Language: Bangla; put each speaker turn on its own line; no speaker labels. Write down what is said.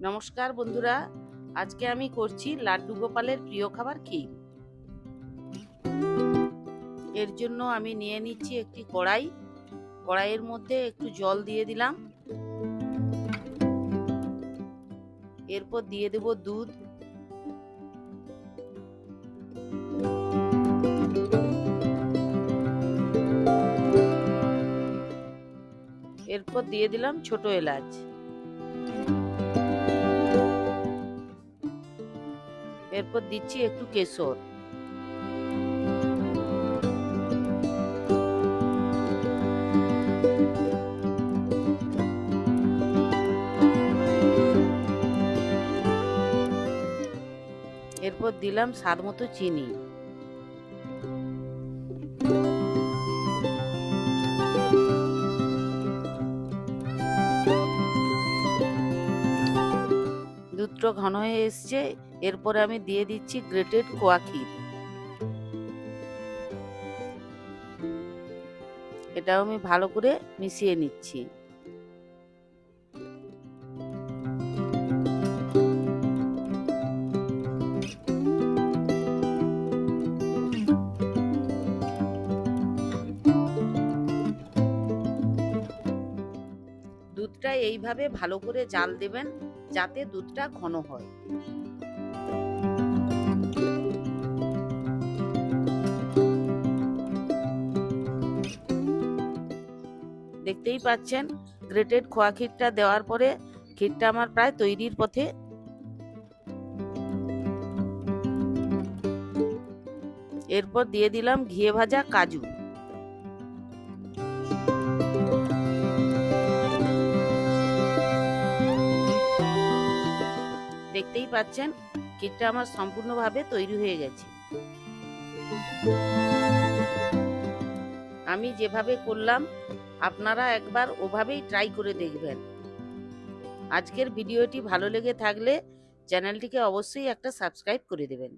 নমস্কার বন্ধুরা, আজকে আমি করছি লাড্ডু গোপালের প্রিয় খাবার ক্ষীর। এর জন্য আমি নিয়ে নিচ্ছি একটি কড়াই। কড়াইয়ের মধ্যে একটু জল দিয়ে দিলাম। এরপর দিয়ে দেব দুধ। এরপর দিয়ে দিলাম ছোট এলাচ। এরপর দিচ্ছি একটু কেশর। এরপর দিলাম স্বাদ মতো চিনি। দুধটা ঘন হয়ে এসছে। এরপরে আমি দিয়ে দিচ্ছি গ্রেটেড কোয়া ক্ষীর। এটাও আমি ভালো করে মিশিয়ে নিচ্ছি। দুধটা এইভাবে ভালো করে জাল দেবেন যাতে দুধটা ঘন হয়। দেখতেই পাচ্ছেন, গ্রেটেড খোয়া ক্ষীরটা দেওয়ার পরে ক্ষীরটা আমার প্রায় তৈরির পথে। এরপর দিয়ে দিলাম ঘিয়ে ভাজা কাজু। দেখতেই পাচ্ছেন, কেকটা আমার সম্পূর্ণভাবে তৈরি হয়ে গেছে। আমি যেভাবে করলাম, আপনারা একবার ওভাবেই ট্রাই করে দেখবেন। আজকের ভিডিওটি ভালো লেগে থাকলে চ্যানেলটিকে অবশ্যই একটা সাবস্ক্রাইব করে দেবেন।